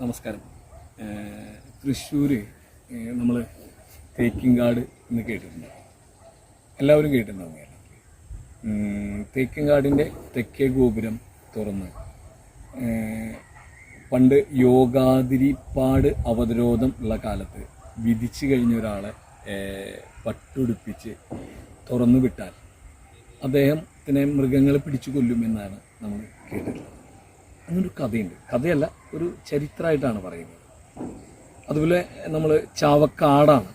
നമസ്കാരം. തൃശ്ശൂർ നമ്മൾ തേക്കിങ്കാട് എന്ന് കേട്ടിട്ടുണ്ട്. എല്ലാവരും കേട്ടിട്ടുണ്ടാവും തേക്കിങ്കാടിന്റെ തെക്കേ ഗോപുരം തുറന്ന് പണ്ട് യോഗാതിരിപ്പാട് അവതരോധം ഉള്ള കാലത്ത് വിധിച്ച് കഴിഞ്ഞ ഒരാളെ പട്ടുടുപ്പിച്ച് തുറന്നു വിട്ടാൽ അദ്ദേഹത്തിനെ മൃഗങ്ങളെ പിടിച്ചു കൊല്ലുമെന്നാണ് നമ്മൾ കേട്ടിട്ടുള്ളത്. അങ്ങനൊരു കഥയുണ്ട്. കഥയല്ല ഒരു ചരിത്രമായിട്ടാണ് പറയുന്നത്. അതുപോലെ നമ്മൾ ചാവക്കാടാണ്.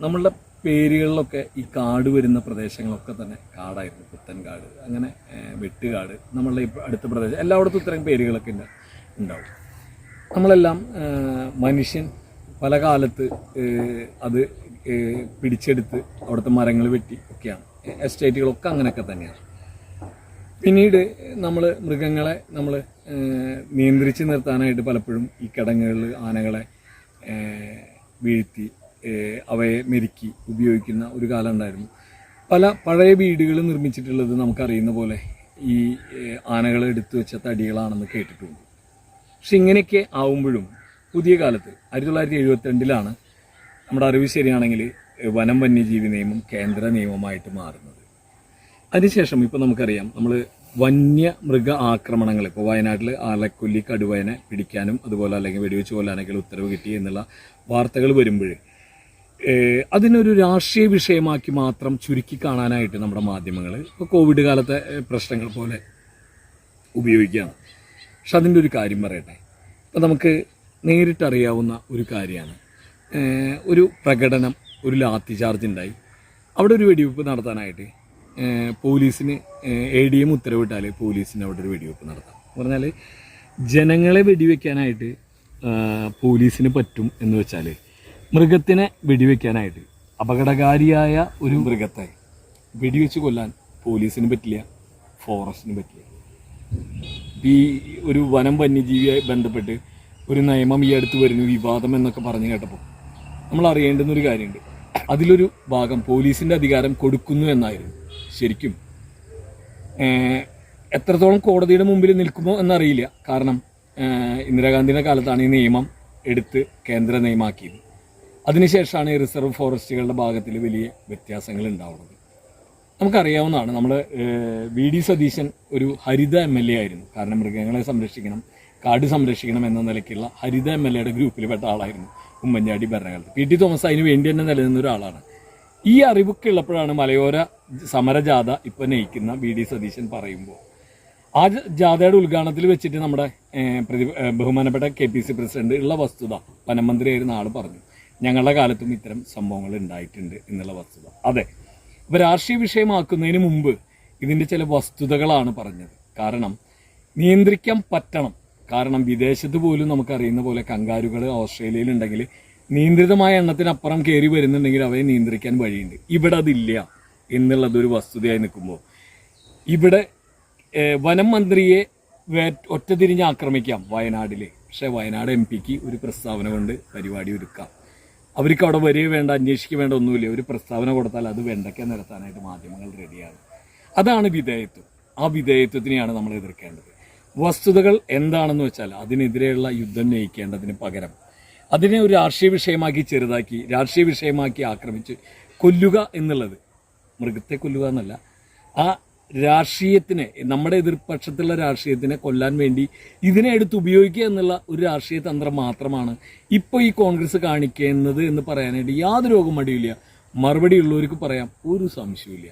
നമ്മളുടെ പേരുകളിലൊക്കെ ഈ കാട് വരുന്ന പ്രദേശങ്ങളൊക്കെ തന്നെ കാടായിരുന്നു. പുത്തൻകാട് അങ്ങനെ വെട്ടുകാട് നമ്മളുടെ അടുത്ത പ്രദേശം എല്ലായിടത്തും ഇത്തരം പേരുകളൊക്കെ ഉണ്ട് ഉണ്ടാവും നമ്മളെല്ലാം മനുഷ്യൻ പല കാലത്ത് അത് പിടിച്ചെടുത്ത് അവിടുത്തെ മരങ്ങൾ വെട്ടി ഒക്കെയാണ്. എസ്റ്റേറ്റുകളൊക്കെ അങ്ങനെയൊക്കെ തന്നെയാണ്. പിന്നീട് നമ്മൾ മൃഗങ്ങളെ നമ്മൾ നിയന്ത്രിച്ച് നിർത്താനായിട്ട് പലപ്പോഴും ഈ കിടങ്ങുകളിൽ ആനകളെ വീഴ്ത്തി അവയെ മെരുക്കി ഉപയോഗിക്കുന്ന ഒരു കാലം ഉണ്ടായിരുന്നു. പല പഴയ വീടുകൾ നിർമ്മിച്ചിട്ടുള്ളത് നമുക്കറിയുന്ന പോലെ ഈ ആനകൾ എടുത്തു വെച്ച തടികളാണെന്ന് കേട്ടിട്ടുണ്ട്. പക്ഷെ ഇങ്ങനെയൊക്കെ ആവുമ്പോഴും പുതിയ കാലത്ത് ആയിരത്തി തൊള്ളായിരത്തി എഴുപത്തിരണ്ടിലാണ് നമ്മുടെ അറിവ് ശരിയാണെങ്കിൽ വനം വന്യജീവി നിയമം കേന്ദ്ര നിയമമായിട്ട് മാറുന്നത്. അതിനുശേഷം ഇപ്പോൾ നമുക്കറിയാം നമ്മൾ വന്യമൃഗ ആക്രമണങ്ങൾ ഇപ്പോൾ വയനാട്ടിൽ ആലക്കൊല്ലി കടുവയനെ പിടിക്കാനും അതുപോലെ അല്ലെങ്കിൽ വെടിവെച്ച് കൊല്ലാനൊക്കെ ഉത്തരവ് കിട്ടി എന്നുള്ള വാർത്തകൾ വരുമ്പോൾ അതിനൊരു രാഷ്ട്രീയ വിഷയമാക്കി മാത്രം ചുരുക്കി കാണാനായിട്ട് നമ്മുടെ മാധ്യമങ്ങൾ ഇപ്പോൾ കോവിഡ് കാലത്തെ പ്രശ്നങ്ങൾ പോലെ ഉപയോഗിക്കുകയാണ്. പക്ഷെ അതിന്റെ ഒരു കാര്യം പറയട്ടെ ഇപ്പം നമുക്ക് നേരിട്ടറിയാവുന്ന ഒരു കാര്യമാണ് ഒരു പ്രകടനം ഒരു ലാത്തി ചാർജ് ഉണ്ടായി. അവിടെ ഒരു വെടിവെപ്പ് നടത്താനായിട്ട് പോലീസിന് എ ഡി എം ഉത്തരവിട്ടാൽ പോലീസിന് അവിടെ ഒരു വെടിവെപ്പ് നടത്താം. എന്ന് പറഞ്ഞാൽ ജനങ്ങളെ വെടിവെക്കാനായിട്ട് പോലീസിന് പറ്റും എന്ന് വെച്ചാൽ മൃഗത്തിനെ വെടിവെക്കാനായിട്ട് അപകടകാരിയായ ഒരു മൃഗത്തെ വെടിവെച്ച് കൊല്ലാൻ പോലീസിന് പറ്റില്ല ഫോറസ്റ്റിന് പറ്റില്ല. ഈ ഒരു വനം വന്യജീവിയായി ബന്ധപ്പെട്ട് ഒരു നിയമം ഈ അടുത്ത് വരുന്നു വിവാദം എന്നൊക്കെ പറഞ്ഞു കേട്ടപ്പോൾ നമ്മൾ അറിയേണ്ടുന്ന ഒരു കാര്യമുണ്ട്. അതിലൊരു ഭാഗം പോലീസിന്റെ അധികാരം കൊടുക്കുന്നു എന്നായിരുന്നു. ശരിക്കും എത്രത്തോളം കോടതിയുടെ മുമ്പിൽ നിൽക്കുമോ എന്നറിയില്ല. കാരണം ഇന്ദിരാഗാന്ധിയുടെ കാലത്താണ് ഈ നിയമം എടുത്ത് കേന്ദ്ര നിയമമാക്കിയത് അതിനുശേഷമാണ് ഈ റിസർവ് ഫോറസ്റ്റുകളുടെ ഭാഗത്തിൽ വലിയ വ്യത്യാസങ്ങൾ ഉണ്ടാവുന്നത്. നമുക്കറിയാവുന്നതാണ് നമ്മൾ വി ഡി സതീശൻ ഒരു ഹരിത എം എൽ എ ആയിരുന്നു. കാരണം മൃഗങ്ങളെ സംരക്ഷിക്കണം കാട് സംരക്ഷിക്കണം എന്ന നിലയ്ക്കുള്ള ഹരിത എം എൽ എയുടെ ഗ്രൂപ്പിൽ പെട്ട ആളായിരുന്നു ഉമ്മൻചാണ്ടി ഭരണകാലത്ത്. പി ടി തോമസ് അതിന് വേണ്ടി തന്നെ നിലനിന്ന ഒരാളാണ്. ഈ അറിവൊക്കെ ഉള്ളപ്പോഴാണ് മലയോര സമരജാഥ ഇപ്പൊ നയിക്കുന്ന വി ഡി സതീശൻ പറയുമ്പോൾ ആ ജാഥയുടെ ഉദ്ഘാടനത്തിൽ വെച്ചിട്ട് നമ്മുടെ പ്രതി ബഹുമാനപ്പെട്ട കെ പി സി പ്രസിഡന്റ് ഉള്ള വസ്തുത വനമന്ത്രിയായിരുന്ന ആൾ പറഞ്ഞു. ഞങ്ങളുടെ കാലത്തും ഇത്തരം സംഭവങ്ങൾ ഉണ്ടായിട്ടുണ്ട് എന്നുള്ള വസ്തുത. അതെ. ഇപ്പൊ രാഷ്ട്രീയ വിഷയമാക്കുന്നതിന് മുമ്പ് ഇതിന്റെ ചില വസ്തുതകളാണ് പറഞ്ഞത്. കാരണം നിയന്ത്രിക്കാൻ പറ്റണം. കാരണം വിദേശത്ത് പോലും നമുക്കറിയുന്ന പോലെ കങ്കാരുകൾ ഓസ്ട്രേലിയയിൽ ഉണ്ടെങ്കിൽ നിയന്ത്രിതമായ എണ്ണത്തിനപ്പുറം കയറി വരുന്നുണ്ടെങ്കിൽ അവയെ നിയന്ത്രിക്കാൻ വഴിയുണ്ട്. ഇവിടെ അതില്ല എന്നുള്ളത് ഒരു വസ്തുതയായി നിൽക്കുമ്പോൾ. ഇവിടെ വനം മന്ത്രിയെ ഒറ്റതിരിഞ്ഞ് ആക്രമിക്കാം വയനാടിലെ. പക്ഷേ വയനാട് എം പിക്ക് ഒരു പ്രസ്താവന കൊണ്ട് പരിപാടി ഒരുക്കാം. അവർക്ക് അവിടെ വരിക വേണ്ട അന്വേഷിക്കുക വേണ്ട ഒന്നുമില്ല. ഒരു പ്രസ്താവന കൊടുത്താൽ അത് വെണ്ടയ്ക്ക നിരത്താനായിട്ട് മാധ്യമങ്ങൾ റെഡിയാണ്. അതാണ് വിധേയത്വം. ആ വിധേയത്വത്തിനെയാണ് നമ്മൾ എതിർക്കേണ്ടത്. വസ്തുതകൾ എന്താണെന്ന് വെച്ചാൽ അതിനെതിരെയുള്ള യുദ്ധം നയിക്കേണ്ടതിന് പകരം അതിനെ ഒരു രാഷ്ട്രീയ വിഷയമാക്കി ചെറുതാക്കി രാഷ്ട്രീയ വിഷയമാക്കി ആക്രമിച്ച് കൊല്ലുക എന്നുള്ളത്. മൃഗത്തെ കൊല്ലുക എന്നല്ല. ആ രാഷ്ട്രീയത്തിനെ നമ്മുടെ എതിർപക്ഷത്തുള്ള രാഷ്ട്രീയത്തിനെ കൊല്ലാൻ വേണ്ടി ഇതിനെ എടുത്ത് ഉപയോഗിക്കുക എന്നുള്ള ഒരു രാഷ്ട്രീയ തന്ത്രം മാത്രമാണ് ഇപ്പോൾ ഈ കോൺഗ്രസ് കാണിക്കുന്നത് എന്ന് പറയാനായിട്ട് യാതൊരു രോഗം മടിയില്ല. മറുപടി ഉള്ളവർക്ക് പറയാം ഒരു സംശയമില്ല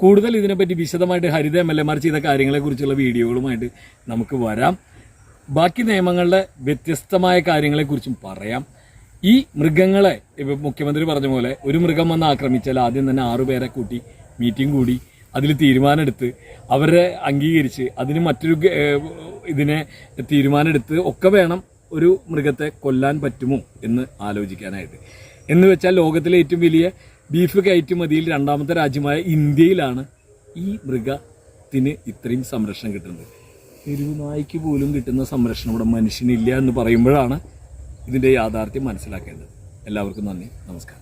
കൂടുതൽ ഇതിനെപ്പറ്റി വിശദമായിട്ട് ഹരിത എം എൽ എമാർ ചെയ്ത കാര്യങ്ങളെക്കുറിച്ചുള്ള വീഡിയോകളുമായിട്ട് നമുക്ക് വരാം. ബാക്കി നിയമങ്ങളുടെ വ്യത്യസ്തമായ കാര്യങ്ങളെക്കുറിച്ചും പറയാം. ഈ മൃഗങ്ങളെ മുഖ്യമന്ത്രി പറഞ്ഞ പോലെ ഒരു മൃഗം വന്ന് ആക്രമിച്ചാൽ ആദ്യം തന്നെ ആറുപേരെ കൂട്ടി മീറ്റിംഗ് കൂടി അതിൽ തീരുമാനമെടുത്ത് അവരെ അംഗീകരിച്ച് അതിന് മറ്റൊരു ഇതിനെ തീരുമാനമെടുത്ത് ഒക്കെ വേണം ഒരു മൃഗത്തെ കൊല്ലാൻ പറ്റുമോ എന്ന് ആലോചിക്കാനായിട്ട്. എന്ന് വെച്ചാൽ ലോകത്തിലെ ഏറ്റവും വലിയ ബീഫ് കയറ്റുമതിയിൽ രണ്ടാമത്തെ രാജ്യമായ ഇന്ത്യയിലാണ് ഈ മൃഗത്തിന് ഇത്രയും സംരക്ഷണം കിട്ടുന്നത്. തെരുവ് നായ്ക്ക് പോലും കിട്ടുന്ന സംരക്ഷണം ഇവിടെ മനുഷ്യനില്ല എന്ന് പറയുമ്പോഴാണ് ഇതിന്റെ യാഥാർത്ഥ്യം മനസ്സിലാക്കേണ്ടത്. എല്ലാവർക്കും നന്ദി. നമസ്കാരം.